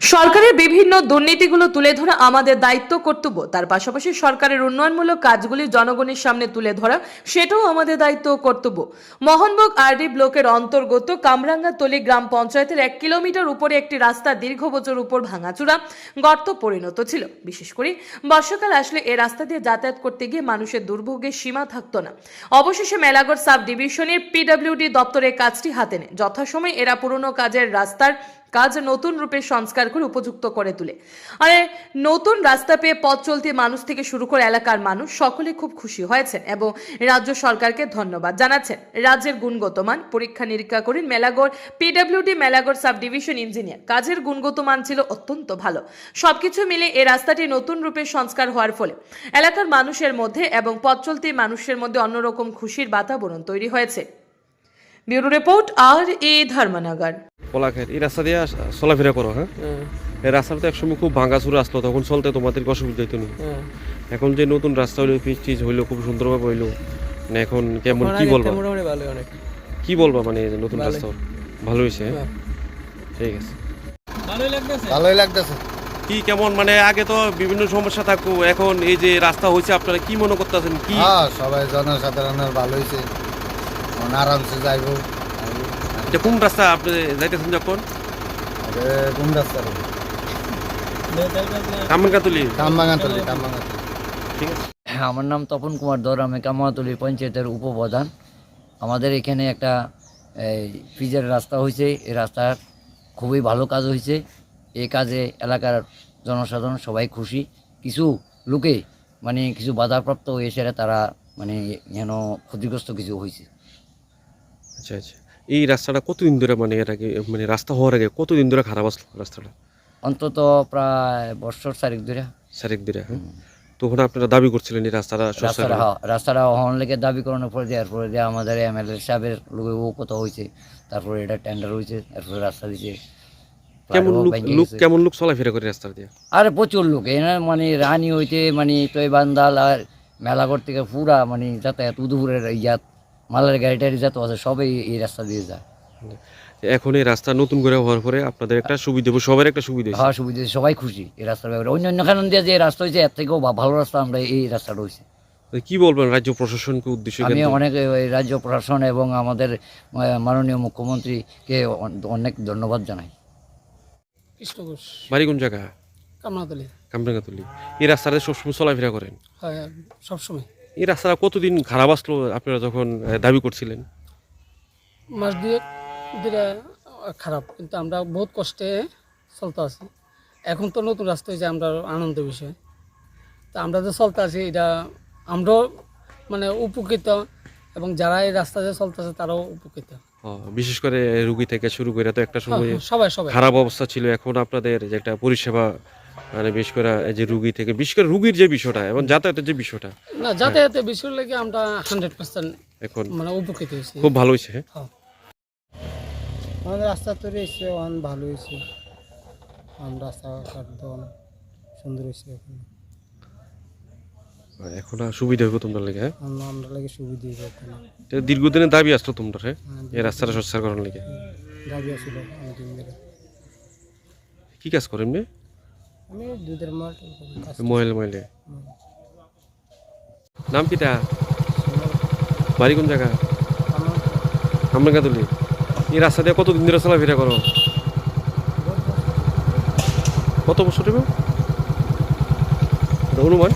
সরকারের বিভিন্ন দুর্নীতিগুলো তুলে ধরা আমাদের দায়িত্ব কর্তব্য। তার পাশাপাশি সরকারের উন্নয়নমূলক কাজগুলি জনগণের সামনে তুলে ধরা, সেটাও আমাদের দায়িত্ব কর্তব্য। মোহনভোগ আরডি ব্লকের অন্তর্গত কামরাঙ্গাতলি গ্রাম পঞ্চায়েতের এক কিলোমিটার উপরে একটি রাস্তা দীর্ঘ বছর উপর ভাঙাচুরা, গর্ত পরিণত ছিল। বিশেষ করে বর্ষাকাল আসলে এ রাস্তা দিয়ে যাতায়াত করতে গিয়ে মানুষের দুর্ভোগের সীমা থাকতো না। অবশেষে মেলাগড় সাব ডিভিশনের পিডব্লিউডি দপ্তরের কাজটি হাতে নেয়। যথাসময়ে এরা পুরনো কাজের রাস্তার কাজ নতুন রূপে সংস্কার করে উপযুক্ত করে তোলে। আর, নতুন রাস্তা পেয়ে পথ চলতি মানুষ থেকে শুরু করে এলাকার মানুষ সকলে খুব খুশি হয়েছেন এবং রাজ্য সরকারকে ধন্যবাদ জানাচ্ছেন। রাজ্যের গুণগত মান, পরীক্ষা নিরীক্ষা করেন, Melagarh PWD Melagarh sub division engineer. কাজের গুণগত মান ছিল অত্যন্ত ভালো। সবকিছু মিলে এই রাস্তাটি নতুন রূপে সংস্কার হওয়ার ফলে এলাকার মানুষের মধ্যে এবং পথ চলতি মানুষের মধ্যে অন্যরকম খুশির বাতাবরণ তৈরি হয়েছে। ব্যুরো রিপোর্ট আর এ ধর্মনগর। কলাখের এই রাস্তা দিয়ে চলাফেরা করো হ্যাঁ? এই রাস্তাটা তো একসময় খুব ভাঙাচুরা আসলো তখন চলতে তোমাদের অসুবিধা হইতো না। এখন যে নতুন রাস্তা হইল পিচ টিচ হইল খুব সুন্দরভাবে হইল মানে এখন কেমন কি বলবা? মোটামুটি ভালো অনেক। কি বলবা মানে এই যে নতুন রাস্তা? ভালো হয়েছে হ্যাঁ? ঠিক আছে। ভালোই লাগতেছে? ভালোই লাগতেছে। কি কেমন মানে আগে তো বিভিন্ন সমস্যা থাকতো এখন এই যে রাস্তা হয়েছে আপনারা কি মনে করতেছেন? কি হ্যাঁ সবাই জনসাধারণের ভালো হয়েছে আরামসে যাইব। এটা কোন রাস্তা আপনি যাইতেছেন যখন? আরে কোন রাস্তা ঠিক আছে। হ্যাঁ আমার নাম তপন কুমার দর আমি কামাতলি পঞ্চায়েতের উপপ্রধান। আমাদের এখানে একটা এই পিজের রাস্তা হয়েছে এই রাস্তার খুবই ভালো কাজ হয়েছে এই কাজে এলাকার জনসাধারণ সবাই খুশি। কিছু লোকে মানে কিছু বাধাপ্রাপ্ত হয়েছে তারা মানে যেন ক্ষতিগ্রস্ত কিছু হয়েছে আচ্ছা আচ্ছা। এই রাস্তাটা কতদিন ধরে মানে এর আগে মানে রাস্তা হওয়ার আগে কতদিন ধরে খারাপ আসলো রাস্তাটা? অন্তত প্রায় বছর চারিক ধরে। সারেক দিরা হ্যাঁ? তখন আপনারা দাবি করছিলেন এই রাস্তাটা রাস্তাটা রাস্তাটা হন লেগে দাবি করানোর পরে দেওয়ার পরে দিয়ে আমাদের এমএলএ সাহেবের লোকে ও কথা হয়েছে তারপরে এটা টেন্ডার হয়েছে তারপরে রাস্তা দিছে কেমন লোক। কেমন লোক চলাফেরা করে রাস্তা দিয়ে? আরে প্রচুর লোক এখানে মানে রানী হইতে মানে টয় বান্দাল আর মেলাঘর থেকে পুরা মানে যাতায়াত উদুপুরের ইয়াত মালের গাড়ি টাড়ি যত আছে সবই এই রাস্তা দিয়ে যায়। এখন এই রাস্তা নতুন করে হওয়ার পরে আপনাদের একটা সুবিধা সবার একটা সুবিধা হওয়া সুবিধা সবাই খুশি এই রাস্তার ব্যাপারে। অন্য অন্য খান দিয়ে যে রাস্তা হয়েছে এর থেকেও ভালো রাস্তা আমরা এই রাস্তাটা হয়েছে। কি বলবেন রাজ্য প্রশাসনকে উদ্দেশ্য আমি অনেক ওই রাজ্য প্রশাসন এবং আমাদের মাননীয় মুখ্যমন্ত্রীকে অনেক ধন্যবাদ জানাই। কৃষ্ণ ঘোষ। বাড়ি কোন জায়গা? কামনাতলি কামরাঙ্গাতলি। এই রাস্তাটা সবসময় চলাফেরা করেন? হয় সবসময়। এই রাস্তাটা কতদিন খারাপ আসলো আপনারা যখন দাবি করছিলেন? মাস দুয়েক দিলে খারাপ কিন্তু আমরা বহুত কষ্টে চলতে আছি। এখন তো নতুন রাস্তা হয়েছে আমরা আনন্দের বিষয়। তা আমরা যে চলতে আছি এটা আমরাও মানে উপকৃত এবং যারা এই রাস্তা দিয়ে চলতে আছে তারাও উপকৃত। বিশেষ করে রুগী থেকে শুরু করে তো একটা সময় হ্যাঁ, সবাই সবাই। খারাপ অবস্থা ছিল। এখন আপনাদের যে একটা পরিষেবা মানে বিশেষ করে এই যে রুগী থেকে বিশেষ করে রুগীর যে বিষয়টা এবং যাতায়াতের যে বিষয়টা। না যাতায়াতের বিষয় লেগে আমরা হান্ড্রেড পার্সেন্ট এখন মানে উপকৃত হয়েছি। খুব ভালো হয়েছে হ্যাঁ? আমাদের রাস্তা তৈরি হয়েছে অন ভালো হয়েছে। অন রাস্তাঘাট একদম সুন্দর হয়েছে এখন। এখন আর সুবিধা হবে তোমরা লেগে হ্যাঁ? আমরা আমরা লাগে সুবিধা হয়েছে এখন। এটা দীর্ঘদিনের দাবি আসতো তোমরা হ্যাঁ? এই রাস্তাটা সংস্কার করার লেগে। দাবি আছিল অনেকদিন ধরে কি কাজ করেন মেয়ে নাম কিটা বাড়ি কোন জায়গা? আমরা গাদুলি এই রাস্তা দিয়ে কতদিন ধরে চলাফেরা করো? কত বছর অনুমান